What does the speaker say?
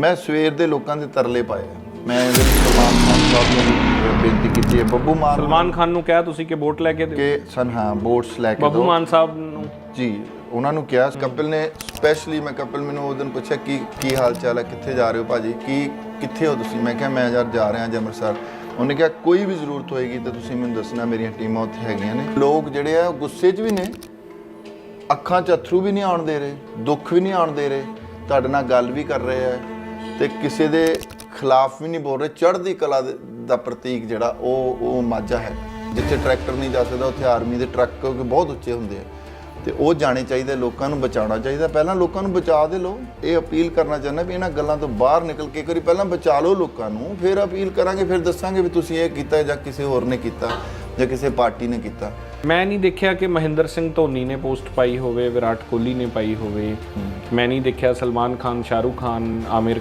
ਮੈਂ ਸਵੇਰ ਦੇ ਲੋਕਾਂ ਦੇ ਤਰਲੇ ਪਾਏ। ਮੈਂ ਇਹਦੇ ਸਲਮਾਨ ਖਾਨ ਸਾਹਿਬ ਨੂੰ ਬੇਨਤੀ ਕੀਤੀ ਹੈ। ਬੱਬੂ ਮਾਨ ਸਲਮਾਨ ਖਾਨ ਨੂੰ ਕਿਹਾ ਤੁਸੀਂ ਕਿ ਵੋਟ ਲੈ ਕੇ ਦਿਓ। ਕਿ ਸਨ ਹਾਂ ਵੋਟਸ ਲੈ ਕੇ ਬੱਬੂ ਦਿਓ। ਮਾਨ ਸਾਹਿਬ ਨੂੰ। ਜੀ ਉਹਨਾਂ ਨੂੰ ਕਿਹਾ। ਕਪਿਲ ਨੇ ਸਪੈਸ਼ਲੀ ਮੈਂ ਕਪਿਲ ਮੈਨੂੰ ਉਹ ਦਿਨ ਪੁੱਛਿਆ ਕੀ ਕੀ ਹਾਲ ਚਾਲ ਹੈ ਕਿੱਥੇ ਜਾ ਰਹੇ ਹੋ ਭਾਜੀ? ਕੀ ਕਿੱਥੇ ਹੋ ਤੁਸੀਂ? ਮੈਂ ਕਿਹਾ ਮੈਂ ਯਾਰ ਜਾ ਰਿਹਾ ਹਾਂ ਅੰਮ੍ਰਿਤਸਰ। ਉਹਨੇ ਕਿਹਾ ਕੋਈ ਵੀ ਜ਼ਰੂਰਤ ਹੋਏਗੀ ਤਾਂ ਤੁਸੀਂ ਮੈਨੂੰ ਦੱਸਣਾ ਮੇਰੀਆਂ ਟੀਮਾਂ ਉੱਥੇ ਹੈਗੀਆਂ ਨੇ। ਲੋਕ ਜਿਹੜੇ ਆ ਗੁੱਸੇ 'ਚ ਵੀ ਨੇ। ਅੱਖਾਂ 'ਚ ਅਥਰੂ ਵੀ ਨਹੀਂ ਆਉਣ ਦੇ ਰਹੇ ਦੁੱਖ ਵੀ ਨਹੀਂ ਆਉਣ ਦੇ ਰਹੇ। ਤੁਹਾਡੇ ਨਾਲ ਗੱਲ ਵੀ ਕਰ ਰਹੇ ਆ। ਤੇ ਕਿਸੇ ਦੇ ਖਿਲਾਫ ਵੀ ਨਹੀਂ ਬੋਲ ਰਹੇ। ਚੜ੍ਹਦੀ ਕਲਾ ਦੇ- ਪ੍ਰਤੀਕ ਜਿਹੜਾ ਉਹ ਉਹ ਮਾਝਾ ਹੈ। ਜਿੱਥੇ ਟਰੈਕਟਰ ਨਹੀਂ ਜਾ ਸਕਦਾ ਉੱਥੇ ਆਰਮੀ ਦੇ ਟਰੱਕ ਕਿਉਂਕਿ ਬਹੁਤ ਉੱਚੇ ਹੁੰਦੇ ਆ। ਤੇ ਉਹ ਜਾਣੇ ਚਾਹੀਦੇ ਲੋਕਾਂ ਨੂੰ ਬਚਾਉਣਾ ਚਾਹੀਦਾ। ਪਹਿਲਾਂ ਲੋਕਾਂ ਨੂੰ ਬਚਾ ਦੇ ਲੋ ਇਹ ਅਪੀਲ ਕਰਨਾ ਚਾਹੁੰਦਾ ਵੀ ਇਹਨਾਂ ਗੱਲਾਂ ਤੋਂ ਬਾਹਰ ਨਿਕਲ ਕੇ ਇੱਕ ਵਾਰੀ ਪਹਿਲਾਂ ਬਚਾ ਲਓ ਲੋਕਾਂ ਨੂੰ ਫਿਰ ਅਪੀਲ ਕਰਾਂਗੇ ਫਿਰ ਦੱਸਾਂਗੇ ਵੀ ਤੁਸੀਂ ਇਹ ਕੀਤਾ ਜਾਂ ਕਿਸੇ ਹੋਰ ਨੇ ਕੀਤਾ ਜਾਂ ਕਿਸੇ ਪਾਰਟੀ ਨੇ ਕੀਤਾ। ਮੈਂ ਨਹੀਂ ਦੇਖਿਆ ਕਿ ਮਹਿੰਦਰ ਸਿੰਘ ਧੋਨੀ ਨੇ ਪੋਸਟ ਪਾਈ ਹੋਵੇ ਵਿਰਾਟ ਕੋਹਲੀ ਨੇ ਪਾਈ ਹੋਵੇ। ਮੈਂ ਨਹੀਂ ਦੇਖਿਆ ਸਲਮਾਨ ਖਾਨ ਸ਼ਾਹਰੂਖ ਖਾਨ ਆਮਿਰ